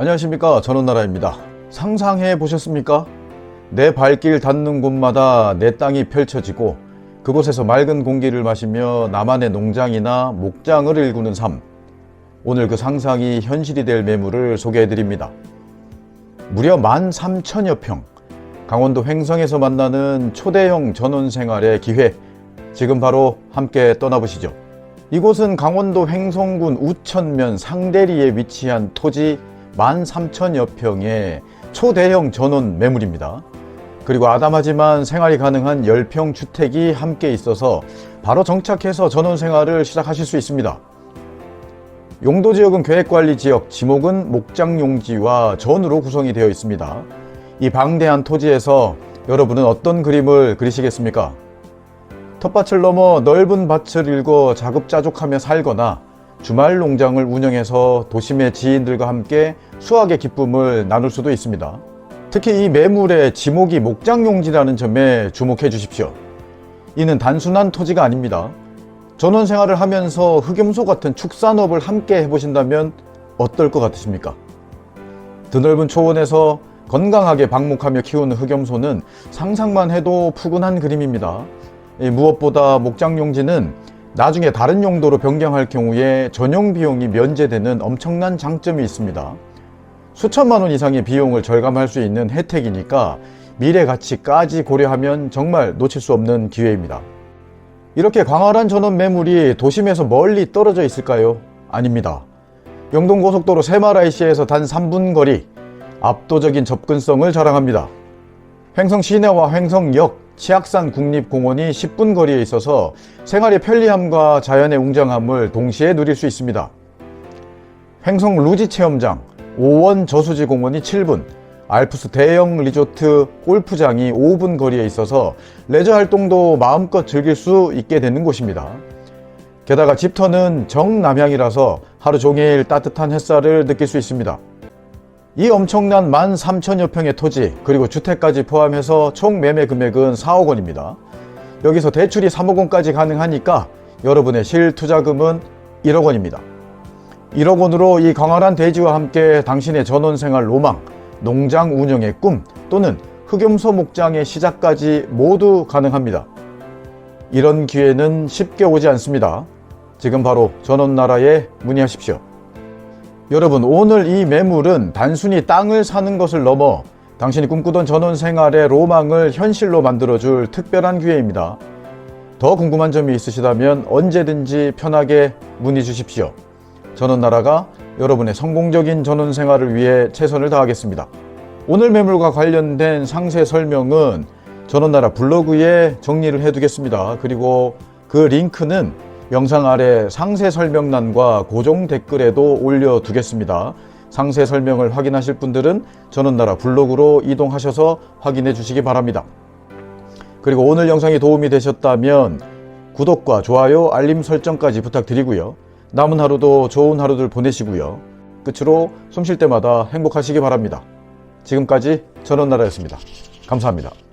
안녕하십니까 전원나라입니다. 상상해 보셨습니까? 내 발길 닿는 곳마다 내 땅이 펼쳐지고 그곳에서 맑은 공기를 마시며 나만의 농장이나 목장을 일구는 삶. 오늘 그 상상이 현실이 될 매물을 소개해 드립니다. 무려 13,000여 평. 강원도 횡성에서 만나는 초대형 전원 생활의 기회. 지금 바로 함께 떠나보시죠. 이곳은 강원도 횡성군 우천면 상대리에 위치한 토지 13,000여 평의 초대형 전원 매물입니다. 그리고 아담하지만 생활이 가능한 10평 주택이 함께 있어서 바로 정착해서 전원 생활을 시작하실 수 있습니다. 용도 지역은 계획관리 지역, 지목은 목장 용지와 전으로 구성이 되어 있습니다. 이 방대한 토지에서 여러분은 어떤 그림을 그리시겠습니까? 텃밭을 넘어 넓은 밭을 일궈 자급자족하며 살거나 주말 농장을 운영해서 도심의 지인들과 함께 수확의 기쁨을 나눌 수도 있습니다. 특히 이 매물의 지목이 목장용지라는 점에 주목해 주십시오. 이는 단순한 토지가 아닙니다. 전원 생활을 하면서 흑염소 같은 축산업을 함께 해보신다면 어떨 것 같으십니까? 드넓은 초원에서 건강하게 방목하며 키우는 흑염소는 상상만 해도 푸근한 그림입니다. 이 무엇보다 목장용지는 나중에 다른 용도로 변경할 경우에 전용 비용이 면제되는 엄청난 장점이 있습니다. 수천만 원 이상의 비용을 절감할 수 있는 혜택이니까 미래 가치까지 고려하면 정말 놓칠 수 없는 기회입니다. 이렇게 광활한 전원 매물이 도심에서 멀리 떨어져 있을까요? 아닙니다. 영동고속도로 세마라이시에서 단 3분 거리, 압도적인 접근성을 자랑합니다. 횡성 시내와 횡성역, 치악산 국립공원이 10분 거리에 있어서 생활의 편리함과 자연의 웅장함을 동시에 누릴 수 있습니다. 횡성 루지 체험장, 오원 저수지 공원이 7분, 알프스 대형 리조트 골프장이 5분 거리에 있어서 레저 활동도 마음껏 즐길 수 있게 되는 곳입니다. 게다가 집터는 정남향이라서 하루 종일 따뜻한 햇살을 느낄 수 있습니다. 이 엄청난 13,000여 평의 토지 그리고 주택까지 포함해서 총 매매 금액은 4억 원입니다. 여기서 대출이 3억 원까지 가능하니까 여러분의 실투자금은 1억 원입니다. 1억 원으로 이 광활한 대지와 함께 당신의 전원 생활 로망, 농장 운영의 꿈 또는 흑염소 목장의 시작까지 모두 가능합니다. 이런 기회는 쉽게 오지 않습니다. 지금 바로 전원나라에 문의하십시오. 여러분, 오늘 이 매물은 단순히 땅을 사는 것을 넘어 당신이 꿈꾸던 전원 생활의 로망을 현실로 만들어줄 특별한 기회입니다. 더 궁금한 점이 있으시다면 언제든지 편하게 문의 주십시오. 전원 나라가 여러분의 성공적인 전원 생활을 위해 최선을 다하겠습니다. 오늘 매물과 관련된 상세 설명은 전원 나라 블로그에 정리를 해두겠습니다. 그리고 그 링크는 영상 아래 상세 설명란과 고정 댓글에도 올려두겠습니다. 상세 설명을 확인하실 분들은 전원나라 블로그로 이동하셔서 확인해 주시기 바랍니다. 그리고 오늘 영상이 도움이 되셨다면 구독과 좋아요, 알림 설정까지 부탁드리고요. 남은 하루도 좋은 하루들 보내시고요. 끝으로 숨 쉴 때마다 행복하시기 바랍니다. 지금까지 전원나라였습니다. 감사합니다.